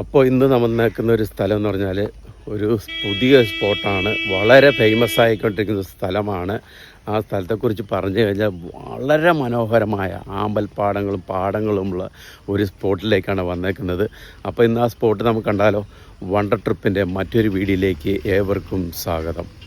അപ്പോൾ ഇന്ന് നമ്മൾ നിൽക്കുന്ന ഒരു സ്ഥലം എന്ന് പറഞ്ഞാൽ ഒരു പുതിയ സ്പോട്ടാണ്. വളരെ ഫേമസ് ആയിക്കൊണ്ടിരിക്കുന്ന സ്ഥലമാണ്. ആ സ്ഥലത്തെക്കുറിച്ച് പറഞ്ഞു കഴിഞ്ഞാൽ വളരെ മനോഹരമായ ആമ്പൽപ്പാടങ്ങളും പാടങ്ങളുമുള്ള ഒരു സ്പോട്ടിലേക്കാണ് വന്നേക്കുന്നത്. അപ്പോൾ ഇന്ന് ആ സ്പോട്ട് നമുക്ക് കണ്ടാലോ? വണ്ടർ ട്രിപ്പിന്റെ മറ്റൊരു വീഡിയോയിലേക്ക് ഏവർക്കും സ്വാഗതം.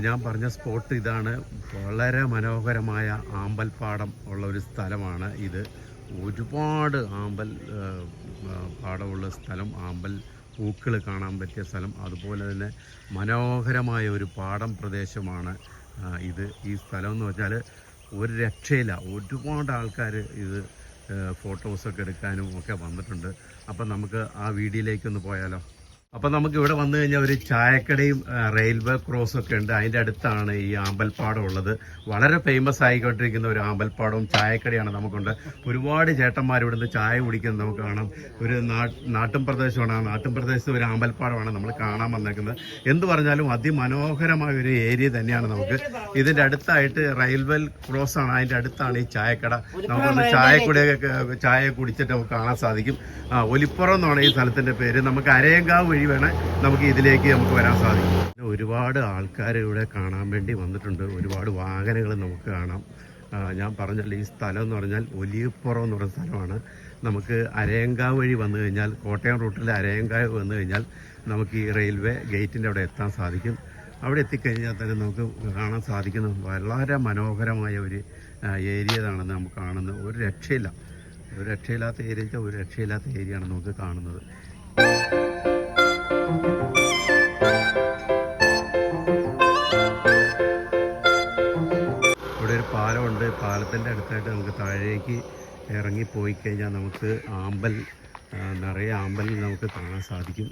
അപ്പോൾ ഞാൻ പറഞ്ഞ സ്പോട്ട് ഇതാണ്. വളരെ മനോഹരമായ ആമ്പൽപ്പാടം ഉള്ള ഒരു സ്ഥലമാണ് ഇത്. ഒരുപാട് ആമ്പൽ പാടമുള്ള സ്ഥലം ആമ്പൽ പൂക്കൾ കാണാൻ പറ്റിയ സ്ഥലം. അതുപോലെ തന്നെ മനോഹരമായ ഒരു പാടം പ്രദേശമാണ് ഇത്. ഈ സ്ഥലം എന്ന് വെച്ചാൽ ഒരു രക്ഷയില്ല. ഒരുപാട് ആൾക്കാർ ഇത് ഫോട്ടോസൊക്കെ എടുക്കാനും ഒക്കെ വന്നിട്ടുണ്ട്. അപ്പം നമുക്ക് ആ വീഡിയോയിലേക്കൊന്ന് പോയാലോ? അപ്പം നമുക്ക് ഇവിടെ വന്നു കഴിഞ്ഞാൽ ഒരു ചായക്കടയും റെയിൽവേ ക്രോസും ഒക്കെ ഉണ്ട്. അതിന്റെ അടുത്താണ് ഈ ആമ്പൽപ്പാടം ഉള്ളത്. വളരെ ഫേമസ് ആയിക്കൊണ്ടിരിക്കുന്ന ഒരു ആമ്പൽപ്പാടവും ചായക്കടയാണ് നമുക്കുണ്ട്. ഒരുപാട് ചേട്ടന്മാർ ഇവിടുന്ന് ചായ കുടിക്കുന്നത് നമുക്ക് കാണാം. ഒരു നാട്ടും പ്രദേശമാണ്. ആ നാട്ടും പ്രദേശത്ത് ഒരു ആമ്പൽപ്പാടമാണ് നമ്മൾ കാണാൻ വന്നേക്കുന്നത്. എന്ത് പറഞ്ഞാലും അതിമനോഹരമായ ഒരു ഏരിയ തന്നെയാണ് നമുക്ക്. ഇതിന്റെ അടുത്തായിട്ട് റെയിൽവേ ക്രോസ് ആണ്. അതിന്റെ അടുത്താണ് ഈ ചായക്കട. നമുക്കൊന്ന് ചായക്കുടിയൊക്കെ ചായ കുടിച്ചിട്ട് നമുക്ക് കാണാൻ സാധിക്കും. ഒലിപ്പുറം എന്നാണ് ഈ സ്ഥലത്തിന്റെ പേര്. നമുക്ക് അരയങ്കാവ് വഴി വേണേ നമുക്ക് ഇതിലേക്ക് നമുക്ക് വരാൻ സാധിക്കും. ഒരുപാട് ആൾക്കാർ ഇവിടെ കാണാൻ വേണ്ടി വന്നിട്ടുണ്ട്. ഒരുപാട് വാഹനങ്ങൾ നമുക്ക് കാണാം. ഞാൻ പറഞ്ഞല്ലോ ഈ സ്ഥലം എന്ന് പറഞ്ഞാൽ ഒലിയപ്പുറം എന്ന് പറയുന്ന സ്ഥലമാണ്. നമുക്ക് അരയങ്കാവ് വഴി വന്നു കഴിഞ്ഞാൽ കോട്ടയം റൂട്ടിൽ അരയങ്കാവ് വന്നു കഴിഞ്ഞാൽ നമുക്ക് ഈ റെയിൽവേ ഗേറ്റിന്റെ അവിടെ എത്താൻ സാധിക്കും. അവിടെ എത്തിക്കഴിഞ്ഞാൽ തന്നെ നമുക്ക് കാണാൻ സാധിക്കുന്ന വളരെ മനോഹരമായ ഒരു ഏരിയ ആണെന്ന് നമുക്ക് കാണുന്നത്. ഒരു രക്ഷയില്ല. ഒരു രക്ഷയില്ലാത്ത ഏരിയ ഒരു രക്ഷയില്ലാത്ത ഏരിയയാണ് നമുക്ക് കാണുന്നത്. പാലത്തിന്റെ അടുത്തായിട്ട് നമുക്ക് താഴേക്ക് ഇറങ്ങി പോയി കഴിഞ്ഞാൽ നമുക്ക് ആമ്പൽ നിറയെ ആമ്പൽ നമുക്ക് കാണാൻ സാധിക്കും.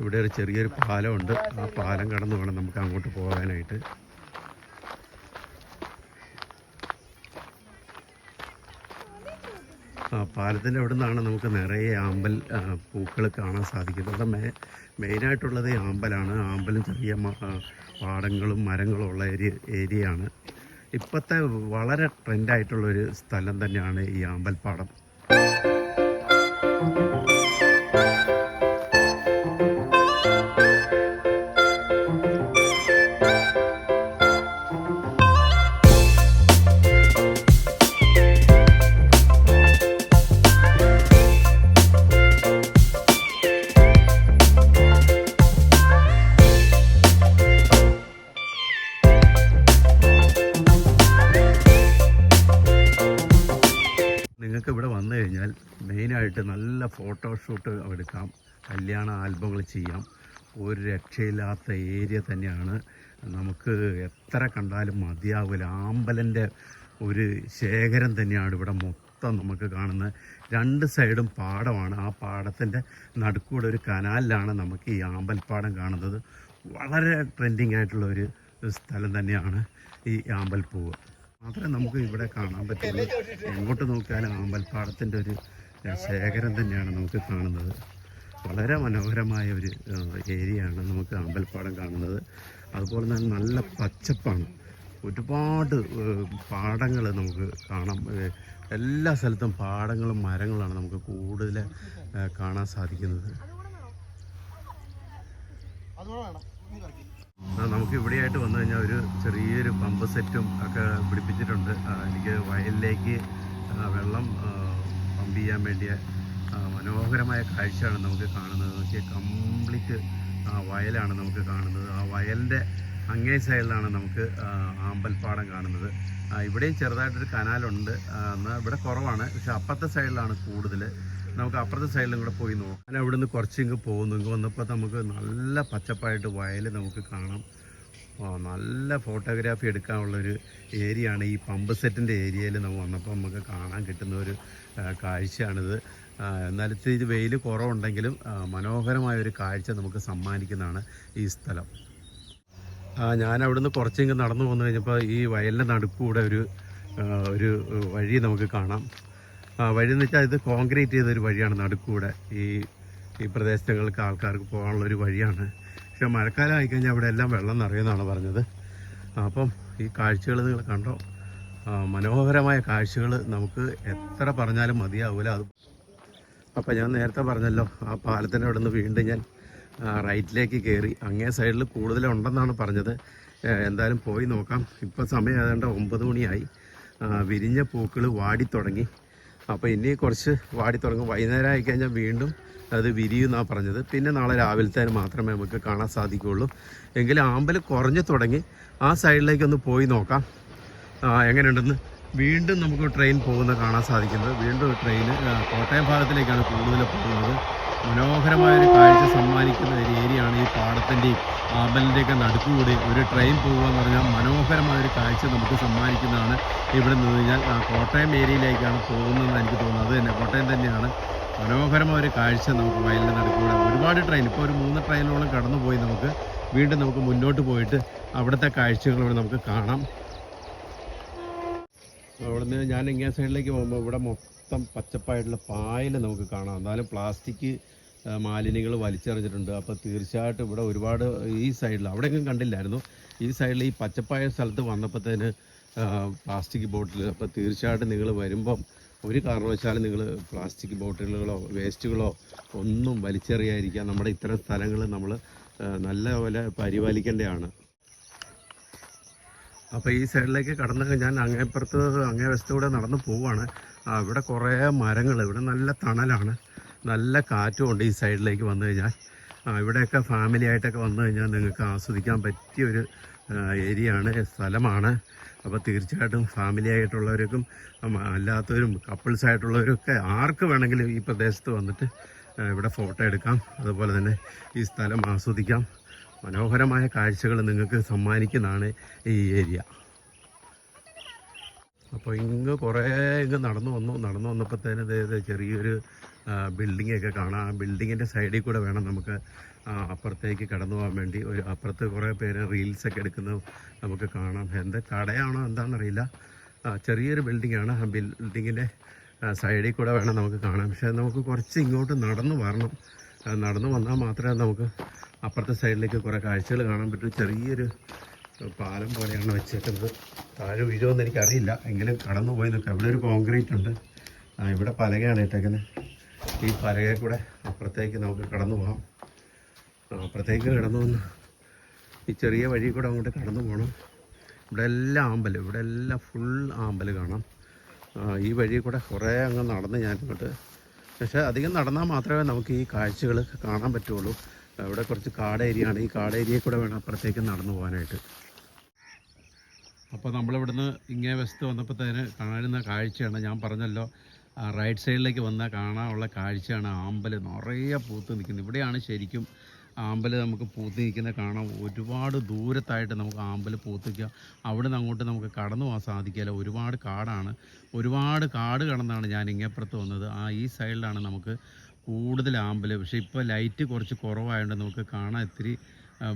ഇവിടെ ഒരു ചെറിയൊരു പാലമുണ്ട്. ആ പാലം കടന്ന് വേണം നമുക്ക് അങ്ങോട്ട് പോകാനായിട്ട്. പാലത്തിന്റെ അവിടെ നിന്നാണ് നമുക്ക് നിറയെ ആമ്പൽ പൂക്കൾ കാണാൻ സാധിക്കുന്നത്. മെ മെയിനായിട്ടുള്ളത് ആമ്പലാണ്. ആമ്പലും ചെറിയ പാടങ്ങളും മരങ്ങളും ഉള്ള ഏരിയ ഏരിയയാണ്. ഇപ്പോഴത്തെ വളരെ ട്രെൻഡായിട്ടുള്ളൊരു സ്ഥലം തന്നെയാണ് ഈ ആമ്പൽപ്പാടം നിങ്ങൾക്ക് ഇവിടെ വന്നു കഴിഞ്ഞാൽ മെയിനായിട്ട് നല്ല ഫോട്ടോഷൂട്ട് എടുക്കാം. കല്യാണ ആൽബങ്ങൾ ചെയ്യാം. ഒരു രക്ഷയില്ലാത്ത ഏരിയ തന്നെയാണ്. നമുക്ക് എത്ര കണ്ടാലും മതിയാവില്ല ആമ്പലന്റെ ഒരു ശേഖരം തന്നെയാണ് ഇവിടെ മൊത്തം നമുക്ക് കാണുന്നത്. രണ്ട് സൈഡും പാടമാണ്. ആ പാടത്തിന്റെ നടുക്കൂടെ ഒരു കനാലിലാണ് നമുക്ക് ഈ ആമ്പൽപ്പാടം കാണുന്നത്. വളരെ ട്രെൻഡിങ് ആയിട്ടുള്ള ഒരു സ്ഥലം തന്നെയാണ് ഈ ആമ്പൽപ്പൂവ്. മാത്രമേ നമുക്ക് ഇവിടെ കാണാൻ പറ്റുള്ളൂ. എങ്ങോട്ട് നോക്കിയാലും ആമ്പൽപ്പാടത്തിന്റെ ഒരു ശേഖരം തന്നെയാണ് നമുക്ക് കാണുന്നത്. വളരെ മനോഹരമായ ഒരു ഏരിയയാണ് നമുക്ക് ആമ്പൽപ്പാടം കാണുന്നത്. അതുപോലെ തന്നെ നല്ല പച്ചപ്പാണ്. ഒരുപാട് പാടങ്ങൾ നമുക്ക് കാണാം. എല്ലാ സ്ഥലത്തും പാടങ്ങളും മരങ്ങളാണ് നമുക്ക് കൂടുതൽ കാണാൻ സാധിക്കുന്നത്. ആ, നമുക്ക് ഇവിടെയായിട്ട് വന്നു കഴിഞ്ഞാൽ ഒരു ചെറിയൊരു പമ്പ് സെറ്റും ഒക്കെ പിടിപ്പിച്ചിട്ടുണ്ട്. എനിക്ക് വയലിലേക്ക് വെള്ളം പമ്പ് ചെയ്യാൻ വേണ്ടിയ മനോഹരമായ കാഴ്ചയാണ് നമുക്ക് കാണുന്നത്. നോക്കിയാൽ കംപ്ലീറ്റ് വയലാണ് നമുക്ക് കാണുന്നത്. ആ വയലിന്റെ അങ്ങേ സൈഡിലാണ് നമുക്ക് ആമ്പൽപ്പാടം കാണുന്നത്. ഇവിടെയും ചെറുതായിട്ടൊരു കനാലുണ്ട്. എന്നാൽ ഇവിടെ കുറവാണ്. പക്ഷെ അപ്പുറത്തെ സൈഡിലാണ് കൂടുതൽ നമുക്ക് അപ്പുറത്തെ സൈഡിലും കൂടെ പോയി നോക്കാം. ഞാൻ കുറച്ച് കുറച്ചിങ്ങ് പോകുന്നു. ഇങ്ങ് വന്നപ്പോൾ നമുക്ക് നല്ല പച്ചപ്പായിട്ട് വയൽ നമുക്ക് കാണാം. നല്ല ഫോട്ടോഗ്രാഫി എടുക്കാനുള്ളൊരു ഏരിയ ആണ് ഈ പമ്പ് സെറ്റിന്റെ ഏരിയയിൽ നമ്മൾ വന്നപ്പോൾ നമുക്ക് കാണാൻ കിട്ടുന്ന ഒരു കാഴ്ചയാണിത്. എന്നാലും ഇത് വെയിൽ കുറവുണ്ടെങ്കിലും മനോഹരമായൊരു കാഴ്ച നമുക്ക് സമ്മാനിക്കുന്നതാണ് ഈ സ്ഥലം. ഞാൻ അവിടുന്ന് കുറച്ചിങ്ങ് നടന്നു പോന്നു കഴിഞ്ഞപ്പോൾ ഈ വയലിന്റെ നടുക്കൂടെ ഒരു ഒരു വഴി നമുക്ക് കാണാം. വഴി എന്ന് വെച്ചാൽ ഇത് കോൺക്രീറ്റ് ചെയ്തൊരു വഴിയാണ് നടുക്കൂടെ. ഈ ഈ പ്രദേശങ്ങൾക്ക് ആൾക്കാർക്ക് പോകാനുള്ളൊരു വഴിയാണ്. പക്ഷെ മഴക്കാലം ആയിക്കഴിഞ്ഞാൽ അവിടെ എല്ലാം വെള്ളം നിറയുമെന്നാണ് പറഞ്ഞത്. അപ്പം ഈ കാഴ്ചകൾ നിങ്ങൾ കണ്ടോ? മനോഹരമായ കാഴ്ചകൾ നമുക്ക് എത്ര പറഞ്ഞാലും മതിയാവില്ല അത് അപ്പം ഞാൻ നേരത്തെ പറഞ്ഞല്ലോ ആ പാലത്തിന്റെ അവിടെ നിന്ന് വീണ്ടും ഞാൻ റൈറ്റിലേക്ക് കയറി അങ്ങേ സൈഡിൽ കൂടുതലുണ്ടെന്നാണ് പറഞ്ഞത്. എന്തായാലും പോയി നോക്കാം. ഇപ്പോൾ സമയം ഏതാണ്ട് ഒമ്പത് മണിയായി. വിരിഞ്ഞ പൂക്കൾ വാടിത്തുടങ്ങി അപ്പോൾ ഇനി കുറച്ച് വാടി തുടങ്ങും. വൈകുന്നേരം ആയിക്കഴിഞ്ഞാൽ വീണ്ടും അത് വിരിയുമെന്നാണ് പറഞ്ഞത്. പിന്നെ നാളെ രാവിലത്തേന് മാത്രമേ നമുക്ക് കാണാൻ സാധിക്കുകയുള്ളൂ. എങ്കിലും ആമ്പൽ കുറഞ്ഞു തുടങ്ങി. ആ സൈഡിലേക്കൊന്ന് പോയി നോക്കാം. എങ്ങനെയുണ്ടെന്ന്? വീണ്ടും നമുക്ക് ട്രെയിൻ പോകുന്ന കാണാൻ സാധിക്കുന്നത്. വീണ്ടും ട്രെയിൻ കോട്ടയം ഭാഗത്തിലേക്കാണ് കൂടുതൽ പോകുന്നത്. മനോഹരമായ ഒരു കാഴ്ച സമ്മാനിക്കുന്ന ഒരു ഏരിയയാണ് ഈ പാടത്തിന്റെയും ആമ്പലിന്റെയൊക്കെ നടുക്കുകൂടി ഒരു ട്രെയിൻ പോകുക എന്ന് പറഞ്ഞാൽ മനോഹരമായ ഒരു കാഴ്ച നമുക്ക് സമ്മാനിക്കുന്നതാണ് ഇവിടെ നിന്ന് കഴിഞ്ഞാൽ കോട്ടയം ഏരിയയിലേക്കാണ് പോകുന്നതെന്ന് എനിക്ക് തോന്നുന്നത് അത് തന്നെ കോട്ടയം തന്നെയാണ്. മനോഹരമായ ഒരു കാഴ്ച നമുക്ക് വയലിന്റെ നടുക്കൂടെ. ഒരുപാട് ട്രെയിൻ ഇപ്പോൾ ഒരു മൂന്ന് ട്രെയിനോളം കടന്നു പോയി നമുക്ക്. വീണ്ടും നമുക്ക് മുന്നോട്ട് പോയിട്ട് അവിടുത്തെ കാഴ്ചകൾ ഇവിടെ നമുക്ക് കാണാം. അവിടുന്ന് ഞാൻ ഇങ്ങേ സൈഡിലേക്ക് പോകുമ്പോൾ ഇവിടെ മൊത്തം പച്ചപ്പായിട്ടുള്ള പായൽ നമുക്ക് കാണാം. എന്നാലും പ്ലാസ്റ്റിക് മാലിന്യങ്ങൾ വലിച്ചെറിഞ്ഞിട്ടുണ്ട്. അപ്പോൾ തീർച്ചയായിട്ടും ഇവിടെ ഒരുപാട് ഈ സൈഡിൽ അവിടെയെങ്കിലും കണ്ടില്ലായിരുന്നു. ഈ സൈഡിൽ ഈ പച്ചപ്പായ സ്ഥലത്ത് വന്നപ്പോഴത്തേന് പ്ലാസ്റ്റിക് ബോട്ടിൽ അപ്പോൾ തീർച്ചയായിട്ടും നിങ്ങൾ വരുമ്പം ഒരു കാരണവശാലും നിങ്ങൾ പ്ലാസ്റ്റിക് ബോട്ടിലുകളോ വേസ്റ്റുകളോ ഒന്നും വലിച്ചെറിയാതിരിക്കുക നമ്മുടെ ഇത്തരം സ്ഥലങ്ങൾ നമ്മൾ നല്ലപോലെ പരിപാലിക്കേണ്ടതാണ് അപ്പോൾ ഈ സൈഡിലേക്ക് കടന്ന് ഞാൻ അങ്ങേപ്പുറത്ത് അങ്ങേ വശത്തൂടെ നടന്ന് പോവുകയാണ് ഇവിടെ കുറേ മരങ്ങൾ ഇവിടെ നല്ല തണലാണ്. നല്ല കാറ്റുമുണ്ട് ഈ സൈഡിലേക്ക് വന്നു കഴിഞ്ഞാൽ. ഇവിടെയൊക്കെ ഫാമിലി ആയിട്ടൊക്കെ വന്നു കഴിഞ്ഞാൽ നിങ്ങൾക്ക് ആസ്വദിക്കാൻ പറ്റിയ ഒരു ഏരിയ ആണ് സ്ഥലമാണ്. അപ്പോൾ തീർച്ചയായിട്ടും ഫാമിലി ആയിട്ടുള്ളവർക്കും അല്ലാത്തവരും കപ്പിൾസ് ആയിട്ടുള്ളവരൊക്കെ ആർക്ക് വേണമെങ്കിലും ഈ പ്രദേശത്ത് വന്നിട്ട് ഇവിടെ ഫോട്ടോ എടുക്കാം. അതുപോലെ തന്നെ ഈ സ്ഥലം ആസ്വദിക്കാം. മനോഹരമായ കാഴ്ചകൾ നിങ്ങൾക്ക് സമ്മാനിക്കുന്നതാണ് ഈ ഏരിയ. അപ്പോൾ ഇങ്ങ് കുറേ ഇങ്ങ് നടന്നു വന്നു. നടന്നു വന്നപ്പോഴത്തേന് ചെറിയൊരു ബിൽഡിംഗ് ഒക്കെ കാണാം. ആ ബിൽഡിങ്ങിന്റെ സൈഡിൽ കൂടെ വേണം നമുക്ക് അപ്പുറത്തേക്ക് കടന്നു പോകാൻ വേണ്ടി. ഒരു അപ്പുറത്ത് കുറേ പേര് റീൽസൊക്കെ എടുക്കുന്നത് നമുക്ക് കാണാം. എന്ത് കടയാണോ എന്താണെന്നറിയില്ല. ചെറിയൊരു ബിൽഡിങ്ങാണ് ആ ബിൽഡിങ്ങിന്റെ സൈഡിൽ കൂടെ വേണം നമുക്ക് കാണാം. പക്ഷേ നമുക്ക് കുറച്ച് ഇങ്ങോട്ട് നടന്നു വരണം. നടന്നു വന്നാൽ മാത്രമേ നമുക്ക് അപ്പുറത്തെ സൈഡിലേക്ക് കുറേ കാഴ്ചകൾ കാണാൻ പറ്റൂ. ചെറിയൊരു പാലം പോലെയാണ് വെച്ചേക്കുന്നത്. താഴെ വീഴുമെന്ന് എനിക്കറിയില്ല. എങ്കിലും കടന്നു പോയി നിൽക്കാം ഇവിടെ ഒരു കോൺക്രീറ്റ് ഉണ്ട്. ഇവിടെ പലകയാണ് ഇട്ടേക്കുന്നത്. ഈ പലകയിൽ കൂടെ അപ്പുറത്തേക്ക് നമുക്ക് കടന്നു പോകാം. അപ്പുറത്തേക്ക് കടന്നു വന്ന് ഈ ചെറിയ വഴി കൂടെ അങ്ങോട്ട് കടന്നു പോകണം. ഇവിടെ എല്ലാം ആമ്പൽ ഇവിടെ എല്ലാം ഫുൾ ആമ്പൽ കാണാം. ഈ വഴി കൂടെ കുറേ അങ്ങ് നടന്ന് ഞാൻ ഇങ്ങോട്ട് പക്ഷേ അധികം നടന്നാൽ മാത്രമേ നമുക്ക് ഈ കാഴ്ചകൾ കാണാൻ പറ്റുള്ളൂ. ഇവിടെ കുറച്ച് കാട് ആണ് ഈ കാട് കൂടെ വേണം അപ്പുറത്തേക്ക് നടന്നു പോകാനായിട്ട്. അപ്പോൾ നമ്മളിവിടുന്ന് ഇങ്ങേ വശത്ത് വന്നപ്പോഴത്തേന് കാണുന്ന കാഴ്ചയാണ് ഞാൻ പറഞ്ഞല്ലോ. റൈറ്റ് സൈഡിലേക്ക് വന്നാൽ കാണാനുള്ള കാഴ്ചയാണ് ആമ്പൽ നിറയെ പൂത്ത് നിൽക്കുന്നത് ഇവിടെയാണ് ശരിക്കും ആമ്പൽ നമുക്ക് പൂത്ത് നിൽക്കുന്നത് കാണാം ഒരുപാട് ദൂരത്തായിട്ട് നമുക്ക് ആമ്പൽ പൂത്ത് നിൽക്കുക. അവിടെ നിന്ന് അങ്ങോട്ട് നമുക്ക് കടന്നു പോകാൻ സാധിക്കില്ല ഒരുപാട് കാടാണ്. ഒരുപാട് കാട് കടന്നാണ് ഞാൻ ഇങ്ങപ്പുറത്ത് വന്നത്. ആ ഈ സൈഡിലാണ് നമുക്ക് കൂടുതൽ ആമ്പൽ പക്ഷേ ഇപ്പോൾ ലൈറ്റ് കുറച്ച് കുറവായതുകൊണ്ട് നമുക്ക് കാണാൻ ഇത്തിരി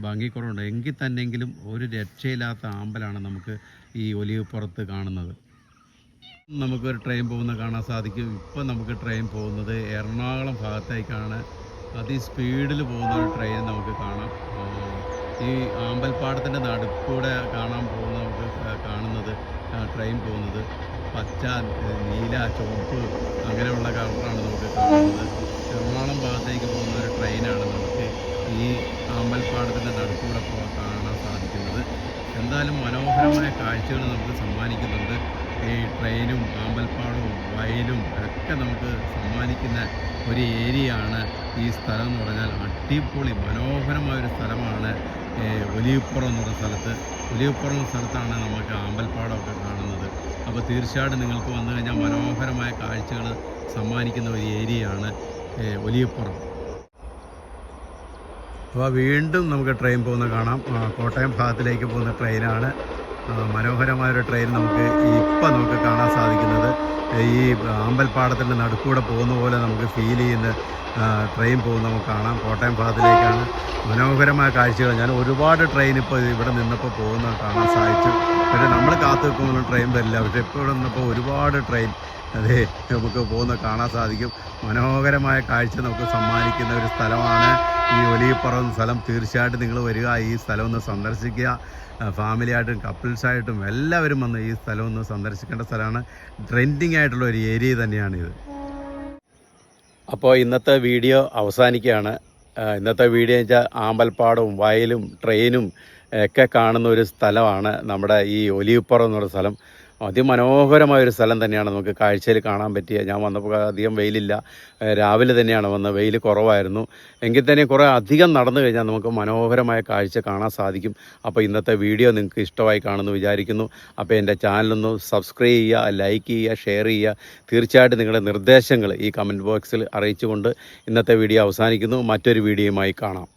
ഭംഗി കുറവുണ്ട്. എങ്കിൽ തന്നെങ്കിലും ഒരു രക്ഷയില്ലാത്ത ആമ്പലാണ് നമുക്ക് ഈ ഒലിവ് പുറത്ത് കാണുന്നത്. നമുക്കൊരു ട്രെയിൻ പോകുന്നത് കാണാൻ സാധിക്കും. ഇപ്പം നമുക്ക് ട്രെയിൻ പോകുന്നത് എറണാകുളം ഭാഗത്തേക്കാണ്. അതിസ്പീഡിൽ പോകുന്ന ഒരു ട്രെയിൻ നമുക്ക് കാണാം. ഈ ആമ്പൽപ്പാടത്തിന്റെ നടുക്കൂടെ കാണാൻ പോകുന്ന നമുക്ക് കാണുന്നത് ട്രെയിൻ പോകുന്നത് പച്ച നീല ചുവപ്പ് അങ്ങനെയുള്ള കളറാണ് നമുക്ക് കാണുന്നത്. എറണാകുളം ഭാഗത്തേക്ക് പോകുന്ന ഒരു ട്രെയിനാണ് നമുക്ക് ഈ ആമ്പൽപ്പാടത്തിന്റെ നടുക്കൂടെ കാണാൻ സാധിക്കുന്നത്. എന്തായാലും മനോഹരമായ കാഴ്ചകൾ നമുക്ക് സമ്മാനിക്കുന്നുണ്ട്. ഈ ട്രെയിനും ആമ്പൽപ്പാടവും വയലും ഒക്കെ നമുക്ക് സമ്മാനിക്കുന്ന ഒരു ഏരിയയാണ് ഈ സ്ഥലം എന്ന് പറഞ്ഞാൽ അടിപൊളി മനോഹരമായ ഒരു സ്ഥലമാണ്. ഒലിയപ്പുറം എന്ന് പറഞ്ഞ സ്ഥലത്ത്. ഒലിയപ്പുറം സ്ഥലത്താണ് നമുക്ക് ആമ്പൽപ്പാടമൊക്കെ കാണുന്നത്. അപ്പോൾ തീർച്ചയായിട്ടും നിങ്ങൾക്ക് വന്നു കഴിഞ്ഞാൽ മനോഹരമായ കാഴ്ചകൾ സമ്മാനിക്കുന്ന ഒരു ഏരിയയാണ് ഒലിയപ്പുറം അപ്പോൾ വീണ്ടും നമുക്ക് ട്രെയിൻ പോകുന്ന കാണാം. കോട്ടയം ഭാഗത്തിലേക്ക് പോകുന്ന ട്രെയിനാണ്. മനോഹരമായൊരു ട്രെയിൻ നമുക്ക് ഇപ്പം നമുക്ക് കാണാൻ സാധിക്കുന്നത്. ഈ അമ്പൽപ്പാടത്തിന്റെ നടുക്കൂടെ പോകുന്ന പോലെ നമുക്ക് ഫീൽ ചെയ്യുന്ന ട്രെയിൻ പോകുന്ന നമുക്ക് കാണാം. കോട്ടയം ഭാഗത്തിലേക്കാണ് മനോഹരമായ കാഴ്ചകൾ. ഞാൻ ഒരുപാട് ട്രെയിൻ ഇപ്പോൾ ഇവിടെ നിന്നപ്പോൾ പോകുന്ന കാണാൻ സാധിച്ചു. പക്ഷേ നമ്മൾ കാത്തു നിൽക്കുമ്പോൾ ട്രെയിൻ വരില്ല. പക്ഷേ ഇപ്പോൾ ഇവിടെ നിന്നപ്പോൾ ഒരുപാട് ട്രെയിൻ അതെ നമുക്ക് പോകുന്ന കാണാൻ സാധിക്കും. മനോഹരമായ കാഴ്ച നമുക്ക് സമ്മാനിക്കുന്ന ഒരു സ്ഥലമാണ് ഈ ഒലിയപ്പുറം സ്ഥലം. തീർച്ചയായിട്ടും നിങ്ങൾ വരിക ഈ സ്ഥലം ഒന്ന് സന്ദർശിക്കുക. ആ, ഫാമിലിയായിട്ടും കപ്പിൾസായിട്ടും എല്ലാവരും വന്ന് ഈ സ്ഥലം ഒന്ന് സന്ദർശിക്കേണ്ട സ്ഥലമാണ്. ട്രെൻഡിങ് ആയിട്ടുള്ള ഒരു ഏരിയ തന്നെയാണ് ഇത്. അപ്പോൾ ഇന്നത്തെ വീഡിയോ അവസാനിക്കുകയാണ്. ഇന്നത്തെ വീഡിയോ വെച്ചാൽ ആമ്പൽപ്പാടവും വയലും ട്രെയിനും ഒക്കെ കാണുന്ന ഒരു സ്ഥലമാണ് നമ്മുടെ ഈ ഒലിയുപ്പുറം എന്നുള്ള സ്ഥലം. അതിമനോഹരമായ ഒരു സ്ഥലം തന്നെയാണ് നമുക്ക് കാഴ്ചയിൽ കാണാൻ പറ്റിയ. ഞാൻ വന്നപ്പോൾ അധികം വെയിലില്ല. രാവിലെ തന്നെയാണ് വന്നത്. വെയിൽ കുറവായിരുന്നു. എങ്കിൽ തന്നെ കുറേ അധികം നടന്നു കഴിഞ്ഞാൽ നമുക്ക് മനോഹരമായ കാഴ്ച കാണാൻ സാധിക്കും. അപ്പോൾ ഇന്നത്തെ വീഡിയോ നിങ്ങൾക്ക് ഇഷ്ടമായി കാണുമെന്ന് വിചാരിക്കുന്നു. അപ്പോൾ എന്റെ ചാനലൊന്ന് സബ്സ്ക്രൈബ് ചെയ്യുക ലൈക്ക് ചെയ്യുക ഷെയർ ചെയ്യുക. തീർച്ചയായിട്ടും നിങ്ങളുടെ നിർദ്ദേശങ്ങൾ ഈ കമന്റ് ബോക്സിൽ അറിയിച്ചുകൊണ്ട് ഇന്നത്തെ വീഡിയോ അവസാനിക്കുന്നു. മറ്റൊരു വീഡിയോയുമായി കാണാം.